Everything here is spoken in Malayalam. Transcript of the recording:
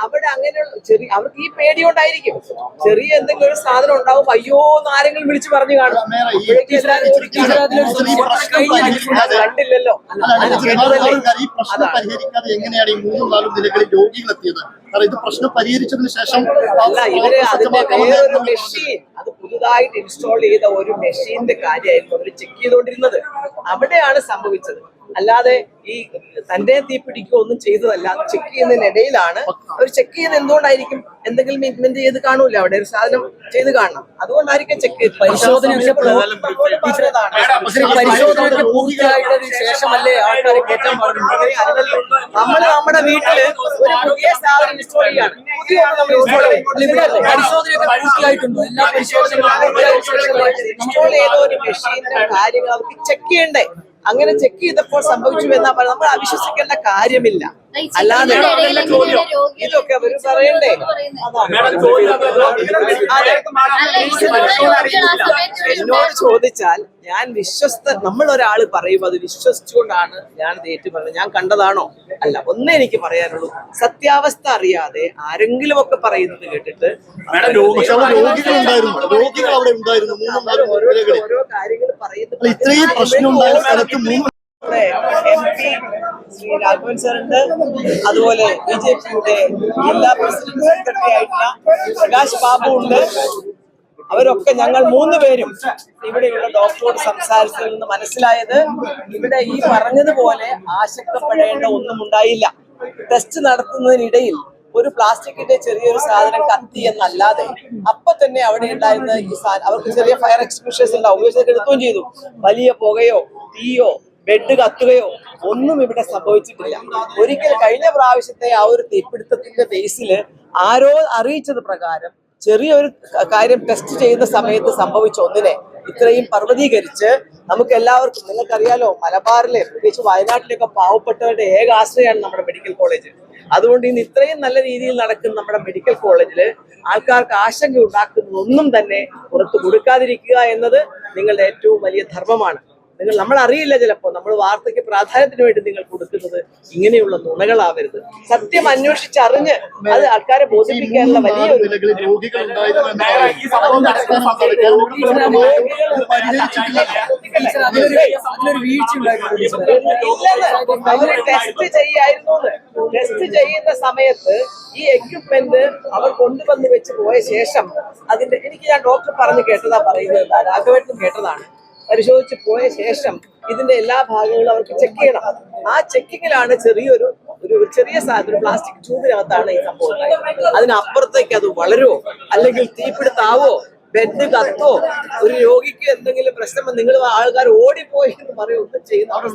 അവിടെ അങ്ങനെയുള്ള ചെറിയ അവർക്ക് ഈ പേടി കൊണ്ടായിരിക്കും. ചെറിയ എന്തെങ്കിലും ഒരു സാധനം ഉണ്ടാവും അയ്യോ എന്ന് ആരെങ്കിലും വിളിച്ചു പറഞ്ഞു കാണും. കണ്ടില്ലല്ലോ. പരിഹരിക്കാതെ എങ്ങനെയാണ് ഈ മൂന്നും നാലും നിലകളിൽ കാരണം ഇത് പ്രശ്നം പരിഹരിച്ചതിന് ശേഷം അല്ല ഇവർ അതിന്റെ സജ്ജമാക്കാമെന്ന് വേറൊരു മെഷീൻ അത് പുതുതായിട്ട് ഇൻസ്റ്റാൾ ചെയ്ത ഒരു മെഷീന്റെ കാര്യമായിരുന്നു അവർ ചെക്ക് ചെയ്തുകൊണ്ടിരുന്നത്. അവിടെയാണ് സംഭവിച്ചത്. അല്ലാതെ ഈ തന്റെ തീപിടിക്കോ ഒന്നും ചെയ്തതല്ല ചെക്ക് ചെയ്യുന്നതിനിടയിലാണ്. അവർ ചെക്ക് ചെയ്യുന്നത് എന്തുകൊണ്ടായിരിക്കും എന്തെങ്കിലും ഇൻവെന്റ് ചെയ്ത് കാണൂല അവിടെ? ഒരു സാധനം ചെയ്ത് കാണണം. അതുകൊണ്ടായിരിക്കും ചെക്ക് ചെയ്ത്. പരിശോധനയൊക്കെ പൂർത്തിയായതിനു ശേഷമല്ലേ ആൾക്കാരെ കയറ്റാൻ പാടുള്ളൂ? നമ്മൾ നമ്മുടെ വീട്ടിൽ ഒരു പുതിയ സാധനം ഇൻസ്റ്റോൾ ചെയ്യാണ്. പുതിയ നമ്മൾ ഇൻസ്റ്റാൾ അല്ലേ? പരിശോധനയൊക്കെ പൂർത്തിയായിട്ടുണ്ടോ. എല്ലാ പരിശോധനകളും ഇൻസ്റ്റാൾ ചെയ്ത ഒരു മെഷീന്റെ കാര്യങ്ങൾ അവർക്ക് ചെക്ക് ചെയ്യണ്ടേ? അങ്ങനെ ചെക്ക് ചെയ്തപ്പോൾ സംഭവിച്ചു എന്നാ നമ്മൾ അവിശ്വസിക്കേണ്ട കാര്യമില്ല. അല്ലാതെ ഇതൊക്കെ അവർ പറയണ്ടേ? അതെ. അതെ. എന്നോട് ചോദിച്ചാൽ ഞാൻ വിശ്വസ്ത നമ്മൾ ഒരാൾ പറയും അത് വിശ്വസിച്ചുകൊണ്ടാണ് ഞാൻ ഇത് ഏറ്റു പറഞ്ഞത് ഞാൻ കണ്ടതാണോ? അല്ല ഒന്നേ എനിക്ക് പറയാനുള്ളൂ. സത്യാവസ്ഥ അറിയാതെ ആരെങ്കിലും ഒക്കെ പറയുന്നത് കേട്ടിട്ട് ഓരോ കാര്യങ്ങൾ പറയുന്നത് ഇത്രയും പ്രശ്നം ഉണ്ടായ സ്ഥലത്ത് മൂന്ന് എം പി ശ്രീ രാഘവൻ സാറുണ്ട്. അതുപോലെ ബി ജെ പിയുടെ ജില്ലാ പ്രസിഡന്റ് സെക്രട്ടറി ആയിട്ടുള്ള പ്രകാശ് ബാബു ഉണ്ട്. അവരൊക്കെ ഞങ്ങൾ മൂന്ന് പേരും ഇവിടെയുള്ള ഡോക്ടറോട് സംസാരിച്ചതിൽ നിന്ന് മനസ്സിലായത് ഇവിടെ ഈ പറഞ്ഞതുപോലെ ആശങ്കപ്പെടേണ്ട ഒന്നും ഉണ്ടായില്ല. ടെസ്റ്റ് നടത്തുന്നതിനിടയിൽ ഒരു പ്ലാസ്റ്റിക്കിന്റെ ചെറിയൊരു സാധനം കത്തി എന്നല്ലാതെ അപ്പൊ തന്നെ അവിടെ ഉണ്ടായിരുന്ന ഈ സാധനം അവർക്ക് ചെറിയ ഫയർ എക്സ്റ്റിങ്ഷേഴ്സ് ഉണ്ടാവും. ഉപയോഗിച്ചൊക്കെ എടുക്കുകയും ചെയ്തു. വലിയ പുകയോ തീയോ ബെഡ് കത്തുകയോ ഒന്നും ഇവിടെ സംഭവിച്ചിട്ടില്ല. ഒരിക്കൽ കഴിഞ്ഞ പ്രാവശ്യത്തെ ആ ഒരു തീപിടുത്തത്തിന്റെ ബേസിൽ ആരോ അറിയിച്ചത് പ്രകാരം ചെറിയൊരു കാര്യം ടെസ്റ്റ് ചെയ്യുന്ന സമയത്ത് സംഭവിച്ച ഒന്നിനെ ഇത്രയും പർവതീകരിച്ച് നമുക്ക് എല്ലാവർക്കും നിങ്ങൾക്കറിയാലോ മലബാറിലെ പ്രത്യേകിച്ച് വയനാട്ടിലൊക്കെ പാവപ്പെട്ടവരുടെ ഏക ആശ്രയമാണ് നമ്മുടെ മെഡിക്കൽ കോളേജ് അതുകൊണ്ട് ഇന്ന് ഇത്രയും നല്ല രീതിയിൽ നടക്കുന്ന നമ്മുടെ മെഡിക്കൽ കോളേജിൽ ആൾക്കാർക്ക് ആശങ്ക ഉണ്ടാക്കുന്നതൊന്നും തന്നെ പുറത്തു കൊടുക്കാതിരിക്കുക എന്നത് നിങ്ങളുടെ ഏറ്റവും വലിയ ധർമ്മമാണ്. നിങ്ങൾ നമ്മൾ അറിയില്ല ചിലപ്പോ നമ്മൾ വാർത്തയ്ക്ക് പ്രാധാന്യത്തിന് വേണ്ടി നിങ്ങൾ കൊടുക്കുന്നത് ഇങ്ങനെയുള്ള നുണകളാവരുത്. സത്യം അന്വേഷിച്ചറിഞ്ഞ് അത് ആൾക്കാരെ ബോധിപ്പിക്കാനുള്ള ഉണ്ടായിട്ടുണ്ട്. അവർ ടെസ്റ്റ് ചെയ്യായിരുന്നു ടെസ്റ്റ് ചെയ്യുന്ന സമയത്ത് ഈ എക്യുപ്മെന്റ് അവർ കൊണ്ടുവന്ന് വെച്ച് പോയ ശേഷം അതിന്റെ എനിക്ക് ഞാൻ ഡോക്ടർ പറഞ്ഞു കേട്ടതാ പറയുന്നത്. രാഘവേട്ടും കേട്ടതാണ്. പരിശോധിച്ച് പോയ ശേഷം ഇതിന്റെ എല്ലാ ഭാഗങ്ങളും അവർക്ക് ചെക്ക് ചെയ്യണം. ആ ചെക്കിങ്ങിലാണ് ചെറിയൊരു ഒരു ചെറിയ സാധനം ഒരു പ്ലാസ്റ്റിക് ട്യൂബിനകത്താണ് ഈ സംഭവം അതിനപ്പുറത്തേക്ക് അത് വളരുമോ അല്ലെങ്കിൽ തീപിടുത്താവോ? ബെഡ് കത്തോ? ഒരു രോഗിക്ക് എന്തെങ്കിലും പ്രശ്നം നിങ്ങൾ ആൾക്കാർ ഓടിപ്പോയി എന്ന് പറയും ഒന്നും ചെയ്യുന്ന അവിടെ